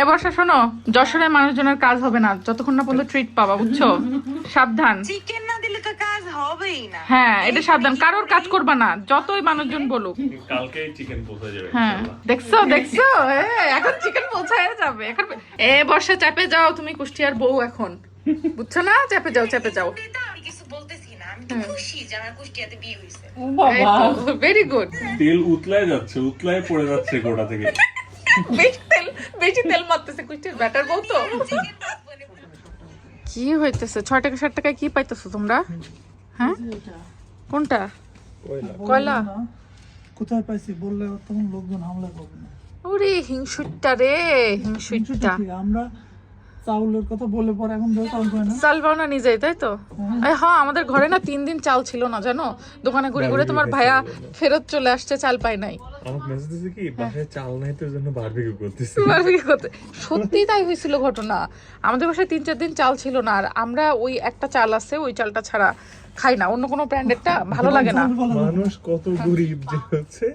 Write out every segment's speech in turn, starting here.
এই বর্ষা শোনো যশোরের মানুষজনের কাজ হবে না। যতক্ষণ না পর্যন্ত ট্রিট পাবা বুঝছ? সাবধান। চিকেন না দিলে তো কাজ হবেই না। হ্যাঁ এটা সাবধান। কারোর কাজ করবা না যতই মানুষজন বলুক। কালকে চিকেন পৌঁছে যাবে হ্যাঁ দেখছ দেখছ? এখন চিকেন পৌঁছায় যাবে। এখন এ বর্ষা চাপে যাও তুমি কুষ্টিয়ার বউ এখন। বুঝছ না? চাপে যাও চাপে যাও। ভেরি গুড তেল উতলায় যাচ্ছে উতলায় পড়ে যাচ্ছে গোটা থেকে। বেশি তেল মারতেছে কুষ্টিয়ার ব্যাটার বউ তো? কি হইতেছে? ছয় টাকা ষাট টাকায় কি পাইতেছো তোমরা? হ্যাঁ? কোনটা? কয়লা। কোথায় পাইছি? বললে তখন লোকজন হামলা করবে। না ওরে হিংসুটটা রে হিংসুটটা। আমরা চাউলের কথা বলে পরে এখন চাল পাও না নিজেই তাই তো? এই হ্যাঁ আমাদের ঘরে না তিন দিন চাল ছিল না জানো? দোকানে ঘুরে ঘুরে তোমার ভাইয়া ফেরত চলে আসছে চাল পাই নাই। আমাকে মেসেজ দিছে কি বাসায় চাল নাই তো জন্য বারবিকিউ করতেছি। Barbecue করতে। সত্যি তাই হয়েছিল ঘটনা। আমাদের বাসায় তিন চার দিন চাল ছিল না আর আমরা ওই একটা চাল আছে ওই চালটা ছাড়া খাই না। অন্য কোনো ব্র্যান্ডেরটা ভালো লাগে না। মানুষ কত গরিব যে হচ্ছে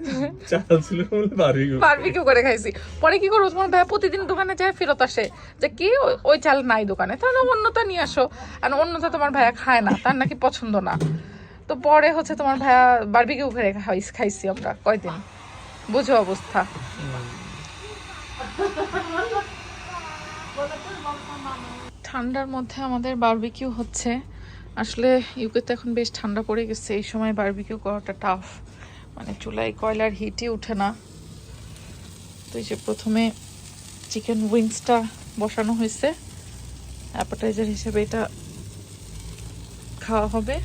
চাল ছিল বলে বারবিকিউ বারবিকিউ করে খাইছি। পরে কি করো তোমার ভাইয়া প্রতিদিন দোকানে যায় ফেরত আসে। যে কি ওই- চাল নাই দোকানে। তাহলে অন্যটা নিয়ে আসো। আর অন্যটা তোমার ভাইয়া খায় না তার নাকি পছন্দ না। তো পরে হচ্ছে তোমার ভাইয়া বারবিকিউ করে খাইছি খাইছি আমরা কয়দিন। বুঝো অবস্থা। ঠান্ডার মধ্যে আমাদের বারবিকিউ হচ্ছে। আসলে ইউকেতে এখন বেশ ঠান্ডা পড়ে গেছে। এই সময় বারবিকিউ করাটা টাফ মানে চুলায় কয়লার হিটই ওঠে না। তো এই যে প্রথমে চিকেন উইংসটা বসানো হয়েছে। অ্যাপাটাইজার হিসেবে এটা খাওয়া হবে।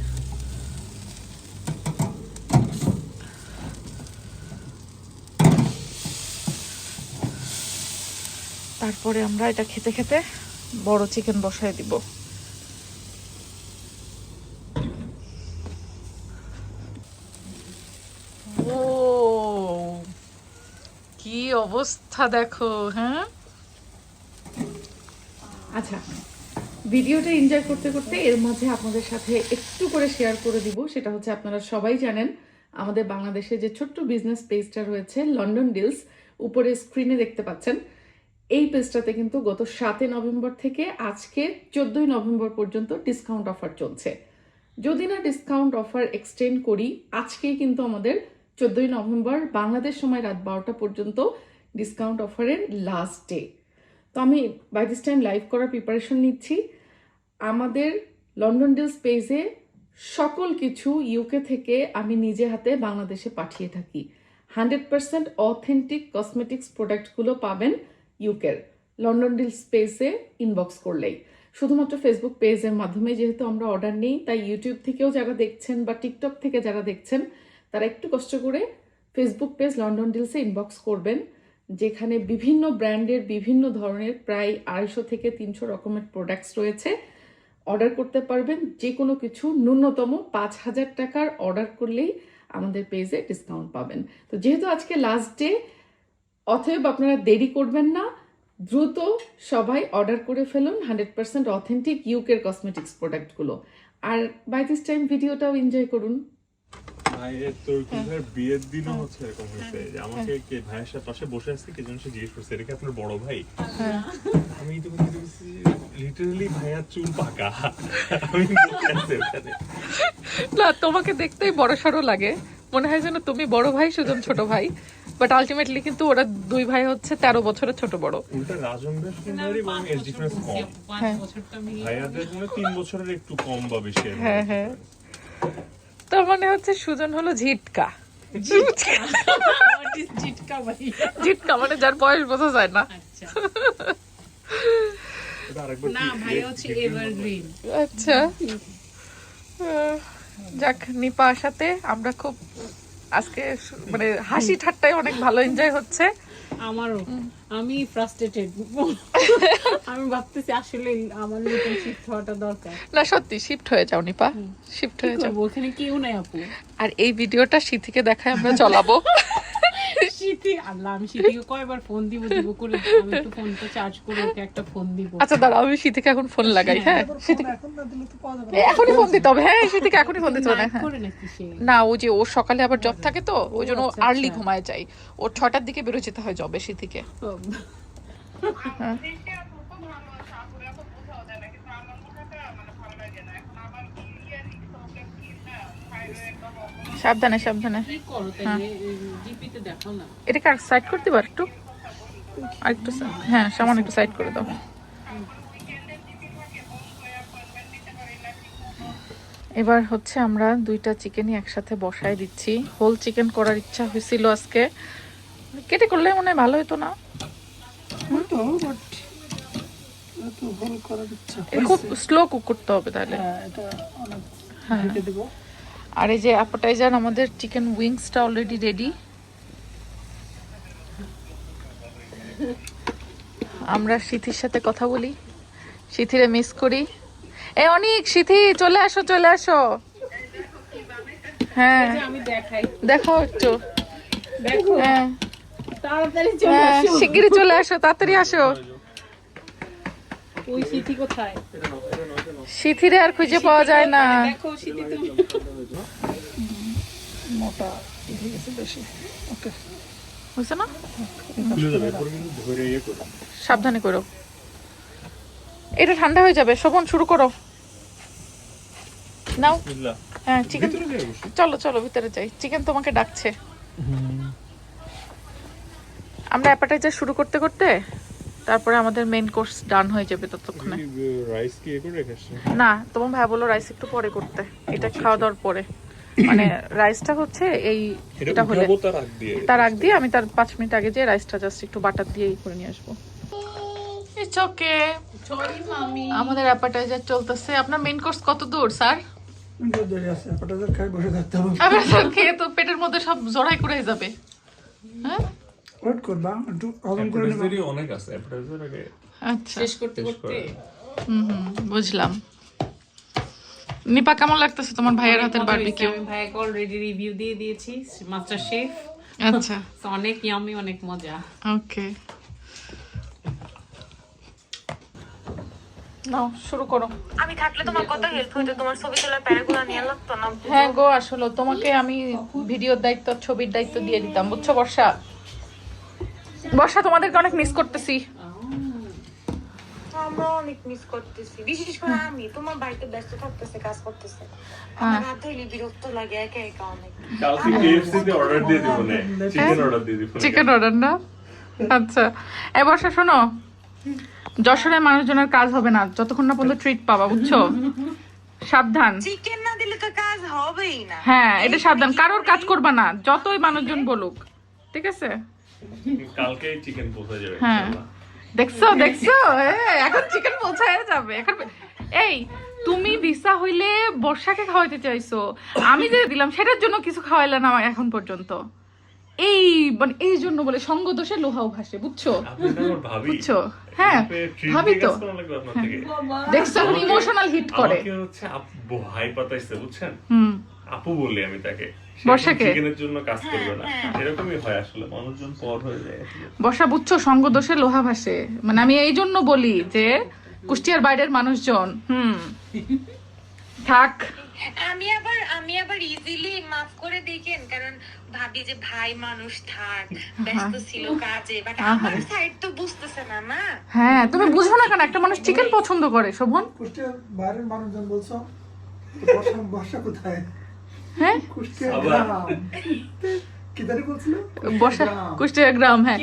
তারপরে আমরা এটা খেতে খেতে বড় চিকেন বসায় দিব। ও কি অবস্থা দেখো হ্যাঁ? আচ্ছা ভিডিওটা এনজয় করতে করতে এর মাঝে আপনাদের সাথে একটু করে শেয়ার করে দিব। সেটা হচ্ছে আপনারা সবাই জানেন আমাদের বাংলাদেশে যে ছোট্ট বিজনেস পেজটা রয়েছে লন্ডন ডিলস উপরে স্ক্রিনে দেখতে পাচ্ছেন। এই পেজটাতে কিন্তু গত সাতই নভেম্বর থেকে আজকে চোদ্দই নভেম্বর পর্যন্ত ডিসকাউন্ট অফার চলছে। যদি না ডিসকাউন্ট অফার এক্সটেন্ড করি, আজকেই কিন্তু আমাদের চোদ্দই নভেম্বর বাংলাদেশ সময় রাত বারোটা পর্যন্ত ডিসকাউন্ট অফারের লাস্ট ডে তো আমি বাই দিস টাইম লাইভ করার প্রিপারেশন নিচ্ছি। আমাদের লন্ডন ডিলস পেজে সকল কিছু ইউকে থেকে আমি নিজে হাতে বাংলাদেশে পাঠিয়ে থাকি। হান্ড্রেড পার্সেন্ট অথেন্টিক কসমেটিক্স প্রোডাক্টগুলো পাবেন। ইউকের লন্ডন ডিলস পেজে ইনবক্স করলেই। শুধুমাত্র ফেসবুক পেজের মাধ্যমে যেহেতু আমরা অর্ডার নেই, তাই ইউটিউব থেকেও যারা দেখছেন বা টিকটক থেকে যারা দেখছেন, তারা একটু কষ্ট করে ফেসবুক পেজ লন্ডন ডিলসে ইনবক্স করবেন, যেখানে বিভিন্ন ব্র্যান্ডের বিভিন্ন ধরনের প্রায় আড়াইশো থেকে তিনশো রকমের প্রোডাক্টস রয়েছে। অর্ডার করতে পারবেন যে কোনো কিছু ন্যূনতম পাঁচ হাজার টাকার অর্ডার করলেই আমাদের পেজে ডিসকাউন্ট পাবেন। তো যেহেতু আজকে লাস্ট ডে অতএব আপনারা দেরি করবেন না দ্রুত সবাই অর্ডার করে ফেলুন হান্ড্রেড পার্সেন্ট অথেন্টিক ইউকের কসমেটিক্স প্রোডাক্টগুলো আর বাই দিস টাইম ভিডিওটাও এনজয় করুন। ভাইয়ের তোর কোথায় বিয়ের দিনও হচ্ছে এরকম হয়েছে? আমাকে কে ভাইয়ের সাথে পাশে বসে আছে কে যেন সে জিজ্ঞেস করছে এটা কি আপনার বড় ভাই? আমি তো লিটারালি ভাইয়ার চুল পাকা। আমি আছি ওখানে। না তোমাকে দেখতেই বড় সড়ো লাগে। মনে হয় যেন তুমি বড় ভাই সুজন ছোট ভাই। বাট আলটিমেটলি কিন্তু ওরা দুই ভাই হচ্ছে তেরো বছরের ছোট বড়। হ্যাঁ মনে হয়। তিন বছরের একটু কম বা বেশি হ্যাঁ হ্যাঁ। তার মানে হচ্ছে সুজন হলো ঝিটকা। ঝিটকা মানে যার বয়স বোঝা যায় না। এটা না ভাই হচ্ছে এভারগ্রিন আচ্ছা। যাক নিপা আসাতে আমরা খুব আজকে মানে হাসি ঠাট্টায় অনেক ভালো এনজয় হচ্ছে। আমারও। আমি ফ্রাস্ট্রেটেড আমি ভাবতেছি আসলে আমার নতুন শিফট হওয়াটা দরকার। না সত্যি শিফট হয়ে যাও নিপা। শিফট হয়ে যাও। ওখানে কেউ নাই আপু। আর এই ভিডিওটা সিথিকে দেখায় আমরা চলাবো। আল্লাহ আমি শীতিকে কয়বার ফোন দিব দিব করে আমি একটু ফোনটা চার্জ করে ওকে একটা ফোন দিব। আচ্ছা দাঁড়াও আমি শীতিকে এখন ফোন লাগাই হ্যাঁ। এখন না দিলে তো পাওয়া যাবে এখনই ফোন দিতে হবে হ্যাঁ শীতিকে এখনই ফোন দিতে হবে Night হ্যাঁ। না ও যে ও সকালে আবার জব থাকে তো ওই জন্য আচ্ছা, আর্লি আচ্ছা। ঘুমায় যায় ওর ছটার দিকে বেরো যেতে হয় জবে শীতিকে ও, সাবধানে সাবধানে। কি করো তাইলে জিপিতে দেখাও না। এটা সাইড করতে পার একটু? আর একটু হ্যাঁ সামান্য একটু সাইড করে দাও। এবার হচ্ছে আমরা দুইটা চিকেনই একসাথে বসায় দিচ্ছি। হোল চিকেন করার ইচ্ছা হয়েছিল আজকে। কেটে করলে মনে হয় ভালো হতো না। খুব স্লো কুক করতে হবে তাহলে। হ্যাঁ আর এই যে অ্যাপোটাইজার আমাদের চিকেন উইংসটা অলরেডি রেডি আমরা সিথির সাথে কথা বলি। সিথিরে মিস করি। এ অনেক সিথি চলে আসো চলে আসো। হ্যাঁ। আমি দেখাই। দেখো একটু। দেখো। হ্যাঁ। তাড়াতাড়ি চলে হ্যাঁ আসো। শিগগিরই চলে আসো তাড়াতাড়ি আসো। ওই সিটি কোথায়? সিথিরে আর খুঁজে পাওয়া যায় না। তুমি। মোটা হয়ে গেছে বেশি। ওকে। বুঝছ না? খুলে যাবে এরপর কিন্তু ধরে ইয়ে করো। সাবধানে করো। এটা ঠান্ডা হয়ে যাবে। শোভন শুরু করো। নাও। হ্যাঁ চিকেন ভিতরে যাই অবশ্যই। চলো চলো ভিতরে যাই। চিকেন তোমাকে ডাকছে। আমরা অ্যাপাটাইজার শুরু করতে করতে? তারপরে আমাদের মেইন কোর্স ডান হয়ে যাবে ততক্ষণে। রাইস কি করে রেখেছো না তোমার ভাই বলল রাইস একটু পরে করতে। এটা খাওয়া দাওয়ার পরে। মানে রাইসটা হচ্ছে এই এটা হলে। তার আগ দিয়ে। তার আগ দিয়ে আমি তার পাঁচ মিনিট আগে যে রাইসটা জাস্ট একটু বাটার দিয়ে এই করে নিয়ে আসব। ইটস ওকে সরি মামি আমাদের অ্যাপাটাইজার চলতেছে। আপনার মেইন কোর্স কত দূর স্যার? কিন্তু দেরি আছে পটাজার খাই বসে থাকতে হবে। আবার খেয়ে তো পেটের মধ্যে সব জড়াই করে যাবে। হ্যাঁ? ওয়েট করবা একটু হজম করে নেবা। অনেক আছে অ্যাপাটাইজার আগে আচ্ছা। শেষ করতে করতে। হুম হুম বুঝলাম। নিপা কেমন লাগতেছে তোমার ভাইয়ের হাতের বারবিকিউ অলরেডি রিভিউ দিয়ে দিয়েছি মাস্টার শেফ আচ্ছা। অনেক ইয়ামি অনেক মজা। ওকে নাও শুরু করো। আমি থাকলে তোমার কত হেল্প হইতো? তোমার ছবি তোলার প্যারাগুলো নিয়ে লাগতো না? হ্যাঁ গো আসলে তোমাকে আমি ভিডিওর দায়িত্ব ছবির দায়িত্ব দিয়ে দিতাম। বুঝছ বর্ষা? বর্ষা তোমাদেরকে অনেক মিস করতেছি। আমরা অনেক মিস করতেছি। বিশেষ করে আমি তোমার বাড়িতে ব্যস্ত থাকতেছে কাজ করতেছে। আমার হাত ধরলে বিরক্ত লাগে একা একা অনেক। কালকে কেএফসি তে অর্ডার দিয়ে দিব না। চিকেন অর্ডার দিয়ে দিব চিকেন অর্ডার না? আচ্ছা। এ বর্ষা শোনো। যশোরের মানুষজনের কাজ হবে না। যতক্ষণ না পর্যন্ত ট্রিট পাবা বুঝছ? সাবধান। চিকেন না দিলে তো কাজ হবেই না। হ্যাঁ এটা সাবধান। কারোর কাজ করবা না। যতই মানুষজন বলুক। ঠিক আছে? কালকেই চিকেন পৌঁছে যাবে হ্যাঁ। দেখছ দেখছ? এখন চিকেন পৌঁছায় যাবে এখন এই তুমি ভিসা হইলে বর্ষাকে খাওয়াইতে চাইছো। আমি যে দিলাম সেটার জন্য কিছু খাওয়াইলে না এখন পর্যন্ত। এই মানে এই জন্য বলে সঙ্গ দোষে লোহাও ভাসে বুঝছ? বুঝছ? হ্যাঁ, ভাবি তো। থেকে। দেখছ এখন ইমোশনাল হিট করে। হচ্ছে হাই পাতাইছে বুঝছেন? হুম। আপু বলি আমি তাকে বর্ষাকে? চিকেনের জন্য কাজ করবে না। এরকমই হয় আসলে মানুষজন পর হয়ে যায়। বর্ষা বুঝছ সঙ্গ দোষে লোহা ভাসে। মানে আমি এই জন্য বলি যে কুষ্টিয়ার বাইরের মানুষজন হুম থাক। আমি আবার আমি আবার ইজিলি মাফ করে দেখেন কারণ ভাবি যে ভাই মানুষ থাক ব্যস্ত ছিল কাজে বাট আমার সাইড তো বুঝতেছে না না হ্যাঁ তুমি বুঝো না কেন? একটা মানুষ চিকেন পছন্দ করে শোভন। বাইরের মানুষজন বলছো বর্ষা কোথায়? হ্যাঁ? কুষ্টিয়া গ্রাম। কি জানি বর্ষা? কুষ্টিয়া গ্রাম। হ্যাঁ।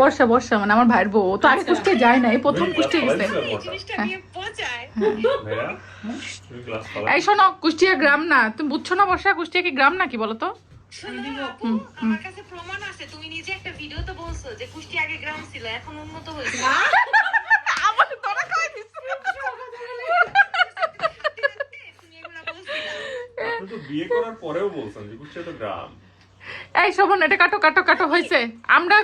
বর্ষা বর্ষা মানে আমার ভাইয়ের বউ। ও তো আগে কুষ্টিয়া যায় না এই প্রথম কুষ্টিয়া গেছে। এই ক্লাস পালা এই শোনো কুষ্টিয়া গ্রাম না। তুমি বুঝছ না বর্ষা কুষ্টিয়া কি গ্রাম নাকি বলো তো? আমার কাছে প্রমাণ আছে। তুমি নিজে একটা ভিডিও তো বলছো যে কুষ্টি আগে গ্রাম ছিল এখন উন্নত হয়েছে। বিয়ে করার পরেও বলছেন যে কুষ্টিয়া তো গ্রাম। এই শোভন এটা কাটো কাটো কাটো হয়েছে। আমরা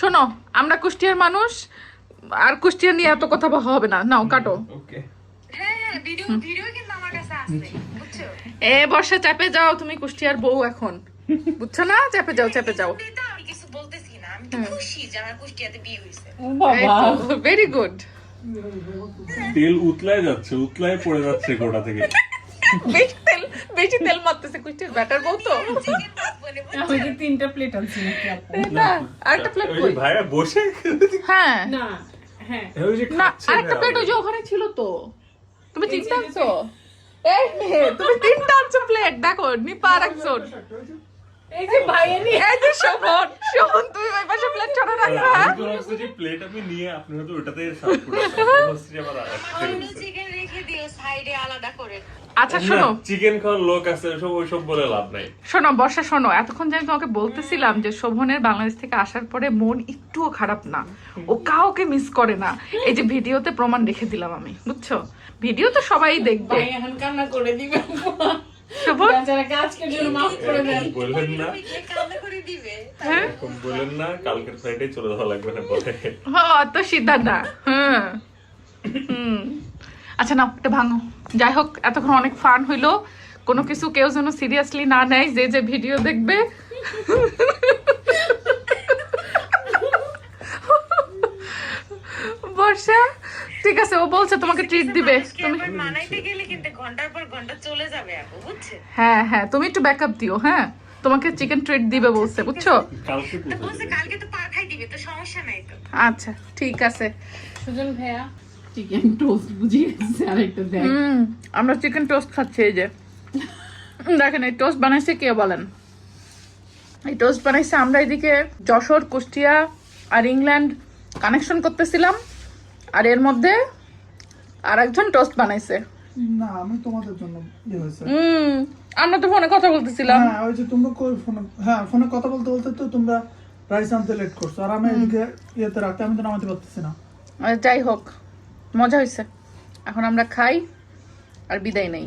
শোনো আমরা কুষ্টিয়ার মানুষ আর কুষ্টিয়া নিয়ে এত কথা বলা হবে না। নাও কাটো। ওকে। হ্যাঁ হ্যাঁ ভিডিও ভিডিও কিন্তু আমার কাছে আছে বুঝছ? এ বর্ষা চাপে যাও তুমি কুষ্টিয়ার বউ এখন। বুঝছ না? চাপে যাও চাপে যাও। ভেরি গুড তেল উতলায় যাচ্ছে উতলায় পড়ে যাচ্ছে গোটা থেকে। বেশি তেল বেশি তেল মারতেছে কুষ্টির ব্যাটার বউ তো? তিনটা প্লেট নাকি আপু? না? আরেকটা প্লেট কই? ভাইয়া বসে হ্যাঁ। না হ্যাঁ। ওই না আরেকটা প্লেট ওই যে ওখানে ছিল তো। তুমি তিনটা আনছো? এই মেয়ে তুমি তিনটা আনছো প্লেট দেখো নিপা আরেকজন এই যে ভাইয়েরই এই যে শোভন শোভন তুমি ওই পাশে প্লেট ছোট রাখো হ্যাঁ? তো প্লেট আমি নিয়ে আপনি হয়তো ওটাতে সার্ভ করে সাইডে আলাদা করে। আচ্ছা শোনো। চিকেন খাওয়ার লোক আছে ওসব ওইসব বলে লাভ নাই। শোনো বর্ষা শোনো এতক্ষণ যাই তোমাকে বলতেছিলাম যে শোভনের বাংলাদেশ থেকে আসার পরে মন একটুও খারাপ না। ও কাউকে মিস করে না। এই যে ভিডিওতে প্রমাণ রেখে দিলাম আমি বুঝছ? ভিডিও তো সবাই দেখবে। ভাই এখন কান্না করে দিবে। শোভন? বেচারা জন্য মাফ করে দেন বললেন না। ওই যে কান্না করে দিবে। হ্যাঁ? না কালকের ফ্লাইটে চলে যাওয়া লাগবে না পরে। হ্যাঁ তো সিদ্ধা না। হ্যাঁ। হুম। আচ্ছা না এটা ভাঙো। যাই হোক এতক্ষণ অনেক ফান হইল। কোনো কিছু কেউ যেন সিরিয়াসলি না নেয় যে যে ভিডিও দেখবে। বর্ষা ঠিক আছে ও বলছে তোমাকে ট্রিট দিবে। তুমি মানাইতে গেলে কিন্তু ঘণ্টার পর ঘণ্টা চলে যাবে আপু বুঝছে? হ্যাঁ হ্যাঁ তুমি একটু ব্যাকআপ দিও হ্যাঁ? তোমাকে চিকেন ট্রিট দিবে বলছে বুঝছ? কালকে তো কালকে তো পাঠাই দিবে তো সমস্যা নাই তো। আচ্ছা ঠিক আছে। সুজন ভাইয়া চিকেন টোস্ট বুঝিয়ে গেছে আরেকটা দেখ। আমরা চিকেন টোস্ট খাচ্ছি এই যে। দেখেন এই টোস্ট বানাইছে কে বলেন? এই টোস্ট বানাইছে আমরা এদিকে যশোর কুষ্টিয়া আর ইংল্যান্ড কানেকশন করতেছিলাম। আর এর মধ্যে আর একজন টোস্ট বানাইছে। না আমি তোমাদের জন্য ইয়ে হয়েছে। হুম আমরা তো ফোনে কথা বলতেছিলাম। হ্যাঁ ওই যে তোমরা কই ফোনে হ্যাঁ ফোনে কথা বলতে বলতে তো তোমরা রাইস আনতে লেট করছ। আর আমি এদিকে ইয়েতে রাখতে আমি তো নামাতে পারতেছি না। যাই হোক। মজা হয়েছে এখন আমরা খাই আর বিদায় নেই।